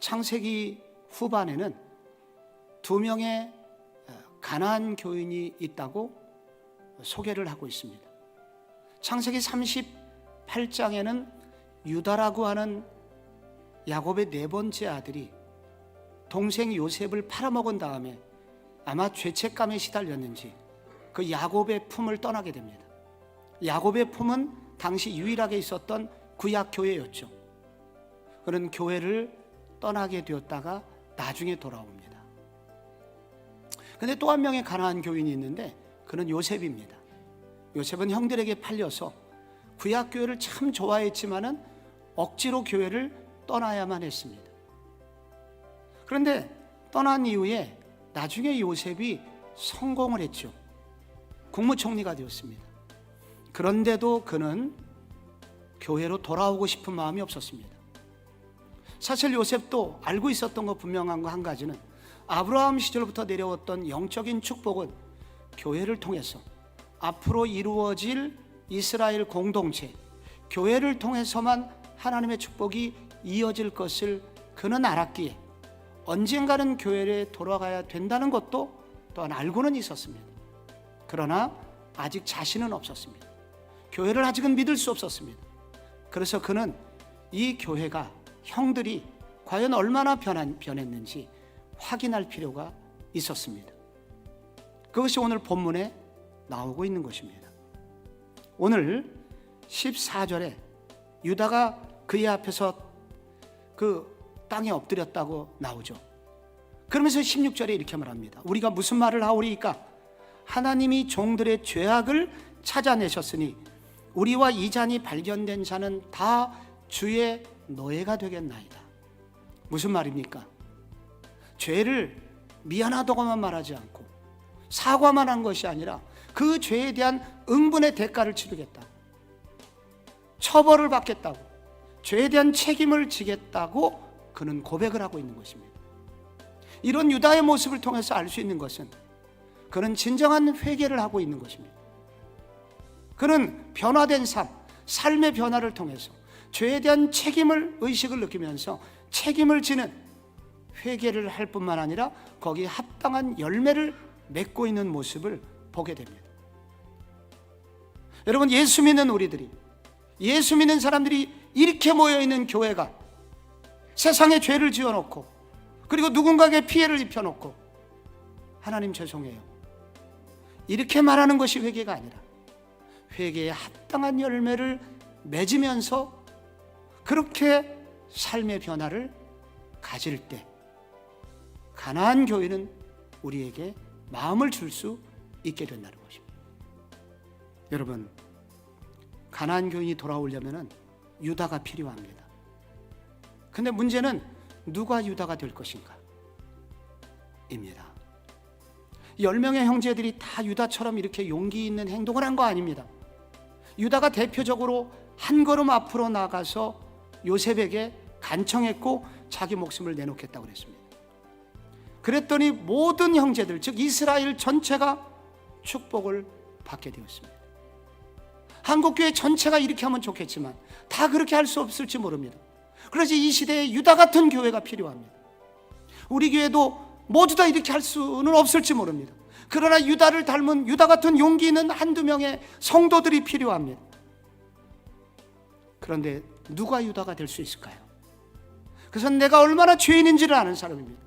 창세기 후반에는 두 명의 가나안 교인이 있다고 소개를 하고 있습니다. 창세기 38장에는 유다라고 하는 야곱의 네 번째 아들이 동생 요셉을 팔아먹은 다음에 아마 죄책감에 시달렸는지 그 야곱의 품을 떠나게 됩니다. 야곱의 품은 당시 유일하게 있었던 구약 교회였죠. 그는 교회를 떠나게 되었다가 나중에 돌아옵니다. 근데 또 한 명의 가나안 교인이 있는데 그는 요셉입니다. 요셉은 형들에게 팔려서 구약 교회를 참 좋아했지만은 억지로 교회를 떠나야만 했습니다. 그런데 떠난 이후에 나중에 요셉이 성공을 했죠. 국무총리가 되었습니다. 그런데도 그는 교회로 돌아오고 싶은 마음이 없었습니다. 사실 요셉도 알고 있었던 거 분명한 거 한 가지는 아브라함 시절부터 내려왔던 영적인 축복은 교회를 통해서 앞으로 이루어질 이스라엘 공동체, 교회를 통해서만 하나님의 축복이 이어질 것을 그는 알았기에 언젠가는 교회에 돌아가야 된다는 것도 또한 알고는 있었습니다. 그러나 아직 자신은 없었습니다. 교회를 아직은 믿을 수 없었습니다. 그래서 그는 이 교회가 형들이 과연 얼마나 변한, 변했는지 확인할 필요가 있었습니다. 그것이 오늘 본문에 나오고 있는 것입니다. 오늘 14절에 유다가 그의 앞에서 그 땅에 엎드렸다고 나오죠. 그러면서 16절에 이렇게 말합니다. 우리가 무슨 말을 하오리까? 하나님이 종들의 죄악을 찾아내셨으니 우리와 이 잔이 발견된 자는 다 주의 노예가 되겠나이다. 무슨 말입니까? 죄를 미안하다고만 말하지 않고 사과만 한 것이 아니라 그 죄에 대한 응분의 대가를 치르겠다. 처벌을 받겠다고. 죄에 대한 책임을 지겠다고 그는 고백을 하고 있는 것입니다. 이런 유다의 모습을 통해서 알 수 있는 것은 그는 진정한 회개를 하고 있는 것입니다. 그는 변화된 삶, 삶의 변화를 통해서 죄에 대한 책임을 의식을 느끼면서 책임을 지는 회개를 할 뿐만 아니라 거기에 합당한 열매를 맺고 있는 모습을 보게 됩니다. 여러분 예수 믿는 우리들이 예수 믿는 사람들이 이렇게 모여 있는 교회가 세상에 죄를 지어 놓고 그리고 누군가에게 피해를 입혀 놓고 하나님 죄송해요. 이렇게 말하는 것이 회개가 아니라 회개에 합당한 열매를 맺으면서 그렇게 삶의 변화를 가질 때 가나안 교회는 우리에게 마음을 줄 수 있게 된다는 것입니다. 여러분 가나안 교인이 돌아오려면은 유다가 필요합니다. 근데 문제는 누가 유다가 될 것인가? 입니다. 10명의 형제들이 다 유다처럼 이렇게 용기 있는 행동을 한 거 아닙니다. 유다가 대표적으로 한 걸음 앞으로 나가서 요셉에게 간청했고 자기 목숨을 내놓겠다고 그랬습니다. 그랬더니 모든 형제들, 즉 이스라엘 전체가 축복을 받게 되었습니다. 한국교회 전체가 이렇게 하면 좋겠지만 다 그렇게 할 수 없을지 모릅니다. 그래서 이 시대에 유다 같은 교회가 필요합니다. 우리 교회도 모두 다 이렇게 할 수는 없을지 모릅니다. 그러나 유다를 닮은 유다 같은 용기 있는 한두 명의 성도들이 필요합니다. 그런데 누가 유다가 될 수 있을까요? 그래서 내가 얼마나 죄인인지를 아는 사람입니다.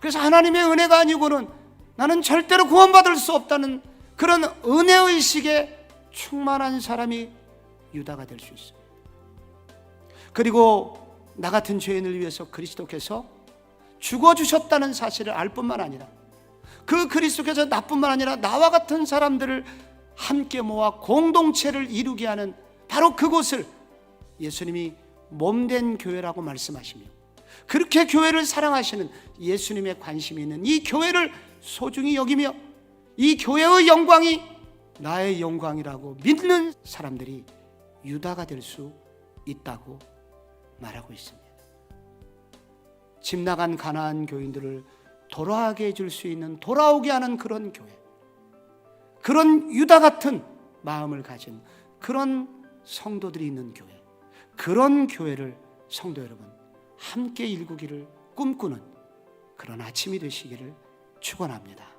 그래서 하나님의 은혜가 아니고는 나는 절대로 구원받을 수 없다는 그런 은혜의식에 충만한 사람이 유다가 될 수 있습니다. 그리고 나 같은 죄인을 위해서 그리스도께서 죽어주셨다는 사실을 알 뿐만 아니라 그 그리스도께서 나뿐만 아니라 나와 같은 사람들을 함께 모아 공동체를 이루게 하는 바로 그곳을 예수님이 몸된 교회라고 말씀하시며 그렇게 교회를 사랑하시는 예수님의 관심이 있는 이 교회를 소중히 여기며 이 교회의 영광이 나의 영광이라고 믿는 사람들이 유다가 될 수 있다고 말하고 있습니다. 집 나간 가나안 교인들을 돌아가게 해줄 수 있는 돌아오게 하는 그런 교회, 그런 유다 같은 마음을 가진 그런 성도들이 있는 교회, 그런 교회를 성도 여러분 함께 일구기를 꿈꾸는 그런 아침이 되시기를 축원합니다.